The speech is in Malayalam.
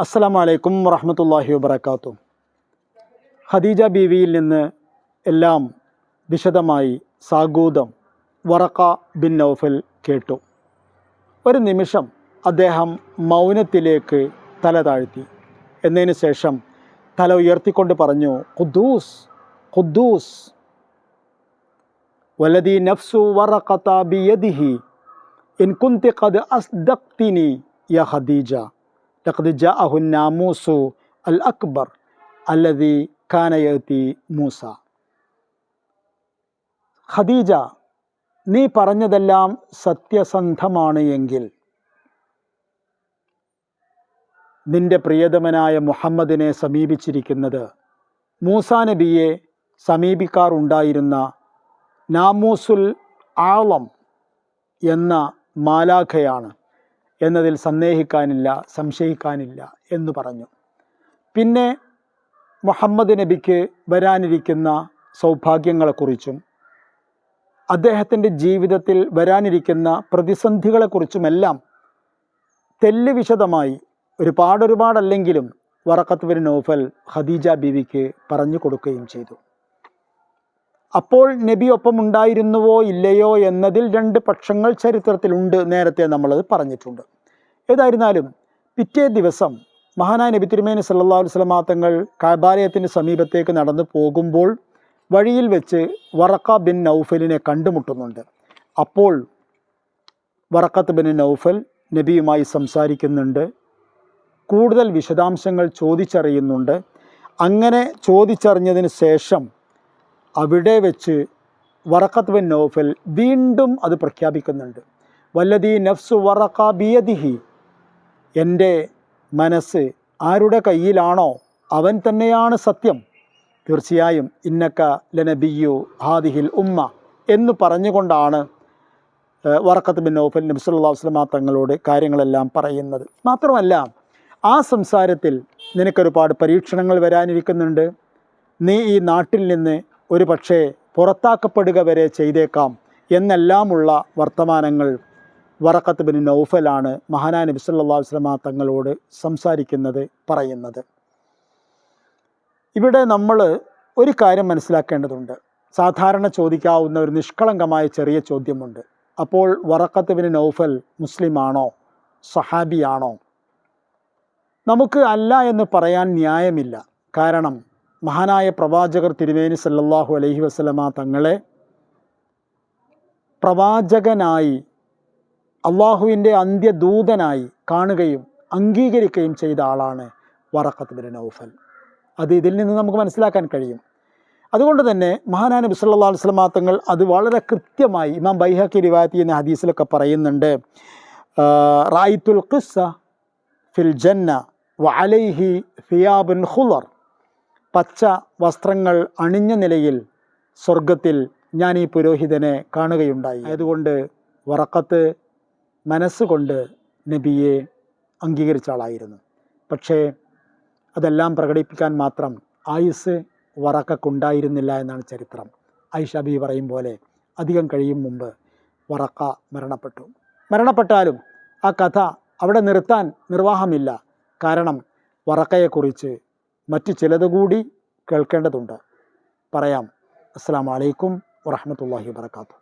അസ്സലാമു വലൈക്കും വറഹമത്തല്ലാഹി വബർക്കാത്തു ഖദീജ ബീവിയിൽ നിന്ന് എല്ലാം വിശദമായി സാഗൂതം വറക്ക ബിൻ നൗഫൽ കേട്ടു. ഒരു നിമിഷം അദ്ദേഹം മൗനത്തിലേക്ക് തല താഴ്ത്തി. എന്നതിന് ശേഷം തല ഉയർത്തിക്കൊണ്ട് പറഞ്ഞു ഖുദ്ദൂസ് ഖുദ്ദൂസ്. വലതി നഫ്സു വറഖത ബിയദിഹി. ഇൻ കുന്തി ഖദ് അസ്ദഖ്തിനി യ ഖദീജ. ലഖദ് ജാഅഹു നാമൂസു അൽ അക്ബർ അല്ലതി കാന യഅതി മൂസ ഖദീജ നീ പറഞ്ഞതെല്ലാം സത്യസന്ധമാണ് എങ്കിൽ. നിന്റെ പ്രിയതമനായ മുഹമ്മദിനെ സമീപിച്ചിരിക്കുന്നത് മൂസാ നബിയെ സമീപിക്കാറുണ്ടായിരുന്ന നാമൂസുൽ ആളം എന്ന മാലാഖയാണ്. എന്നതിൽ സന്ദേഹിക്കാനില്ല സംശയിക്കാനില്ല എന്ന് പറഞ്ഞു. പിന്നെ മുഹമ്മദ് നബിക്ക് വരാനിരിക്കുന്ന സൗഭാഗ്യങ്ങളെക്കുറിച്ചും അദ്ദേഹത്തിന്റെ ജീവിതത്തിൽ വരാനിരിക്കുന്ന പ്രതിസന്ധികളെക്കുറിച്ചുമെല്ലാം തെല്ല് വിശദമായി ഒരുപാടൊരുപാടല്ലെങ്കിലും വറക്കത്ത് ബിൻ നൗഫൽ ഖദീജ ബീവിക്ക് പറഞ്ഞു കൊടുക്കുകയും ചെയ്തു. അപ്പോൾ നബി ഒപ്പം ഉണ്ടായിരുന്നുവോ ഇല്ലയോ എന്നതിൽ രണ്ട് പക്ഷങ്ങൾ ചരിത്രത്തിലുണ്ട് നേരത്തെ നമ്മളത് പറഞ്ഞിട്ടുണ്ട്. ഏതായിരുന്നാലും പിറ്റേ ദിവസം മഹാനായ നബി തിരുമേനി സല്ലാ വസ്ലമാ തങ്ങൾ കാബാലയത്തിന് സമീപത്തേക്ക് നടന്നു പോകുമ്പോൾ വഴിയിൽ വെച്ച് വറക്ക ബിൻ നൗഫലിനെ കണ്ടുമുട്ടുന്നുണ്ട്. അപ്പോൾ വറക്കത്ത് ബിൻ നൗഫൽ നബിയുമായി സംസാരിക്കുന്നുണ്ട്. കൂടുതൽ വിശദാംശങ്ങൾ ചോദിച്ചറിയുന്നുണ്ട്. അങ്ങനെ ചോദിച്ചറിഞ്ഞതിന് ശേഷം അവിടെ വെച്ച് വറക്കത്ത് ബിൻ നൗഫൽ വീണ്ടും അത് പ്രഖ്യാപിക്കുന്നുണ്ട്. വല്ലതീ നഫ്സു വറക്ക ബിയദിഹി. എന്റെ മനസ്സ് ആരുടെ കയ്യിലാണോ അവൻ തന്നെയാണ് സത്യം. തീർച്ചയായും ഇന്നക്ക ലനബിയു ഹാദിഹിൽ ഉമ്മ എന്ന് പറഞ്ഞുകൊണ്ടാണ് വറക്കത്ത് ബിൻ നൗഫൽ നബി സല്ലല്ലാഹു അലൈഹി വസല്ലമ തങ്ങളോട് കാര്യങ്ങളെല്ലാം പറയുന്നത്. മാത്രമല്ല ആ സംസാരത്തിൽ നിനക്കൊരുപാട് പരീക്ഷണങ്ങൾ വരാനിരിക്കുന്നുണ്ട്. നീ ഈ നാട്ടിൽ നിന്ന് ഒരു പക്ഷേ പുറത്താക്കപ്പെടുക വരെ ചെയ്തേക്കാം എന്നെല്ലാമുള്ള വർത്തമാനങ്ങൾ. വറക്കത്ത് ബിൻ നൗഫലാണ് മഹാനാ നബി സല്ലല്ലാഹു വസ്ലമ തങ്ങളോട് സംസാരിക്കുന്നത് പറയുന്നത്. ഇവിടെ നമ്മൾ ഒരു കാര്യം മനസ്സിലാക്കേണ്ടതുണ്ട്. സാധാരണ ചോദിക്കാവുന്ന ഒരു നിഷ്കളങ്കമായ ചെറിയ ചോദ്യമുണ്ട്. അപ്പോൾ വറക്കത്ത് ബിൻ നൗഫൽ മുസ്ലിമാണോ? സഹാബിയാണോ? നമുക്ക് അല്ല എന്ന് പറയാൻ ന്യായമില്ല. കാരണം മഹാനായ പ്രവാചകർ തിരുമേനി സല്ലാഹു അലഹി വസ്ലമ തങ്ങളെ പ്രവാചകനായി അള്ളാഹുവിന്റെ അന്ത്യദൂതനായി കാണുകയും അംഗീകരിക്കുകയും ചെയ്ത ആളാണ് വറക്കത്ത് ബിൻ നൗഫൽ. അത് ഇതിൽ നിന്ന് നമുക്ക് മനസ്സിലാക്കാൻ കഴിയും. അതുകൊണ്ട് തന്നെ മഹാനാ നബി സല്ലല്ലാഹു അലൈഹി വസല്ലമ തങ്ങൾ അത് വളരെ കൃത്യമായി ഇമാം ബൈഹക്കി റിവായത്തി എന്ന ഹദീസിലൊക്കെ പറയുന്നുണ്ട്. റായിത്തുൽ ഖിസ്സ ഫിൽ ജന്ന വഅലൈഹി ഫിയാബുൻ ഖുളർ പച്ച വസ്ത്രങ്ങൾ അണിഞ്ഞ നിലയിൽ സ്വർഗത്തിൽ ഞാൻ ഈ പുരോഹിതനെ കാണുകയുണ്ടായി. അതുകൊണ്ട് വറക്കത്ത് മനസ്സുകൊണ്ട് നബിയെ അംഗീകരിച്ച ആളായിരുന്നു. പക്ഷേ അതെല്ലാം പ്രകടിപ്പിക്കാൻ മാത്രം ആയുസ് വറക്കക്കുണ്ടായിരുന്നില്ല എന്നാണ് ചരിത്രം. ഐഷബി പറയും പോലെ അധികം കഴിയും മുമ്പ് വറക്ക മരണപ്പെട്ടു. മരണപ്പെട്ടാലും ആ കഥ അവിടെ നിർത്താൻ നിർവാഹമില്ല. കാരണം വറക്കയെക്കുറിച്ച് മറ്റു ചിലത് കൂടി കേൾക്കേണ്ടതുണ്ട്. പറയാം. അസ്സാം വലൈക്കും വറഹമത്തല്ലാഹി വാത്തു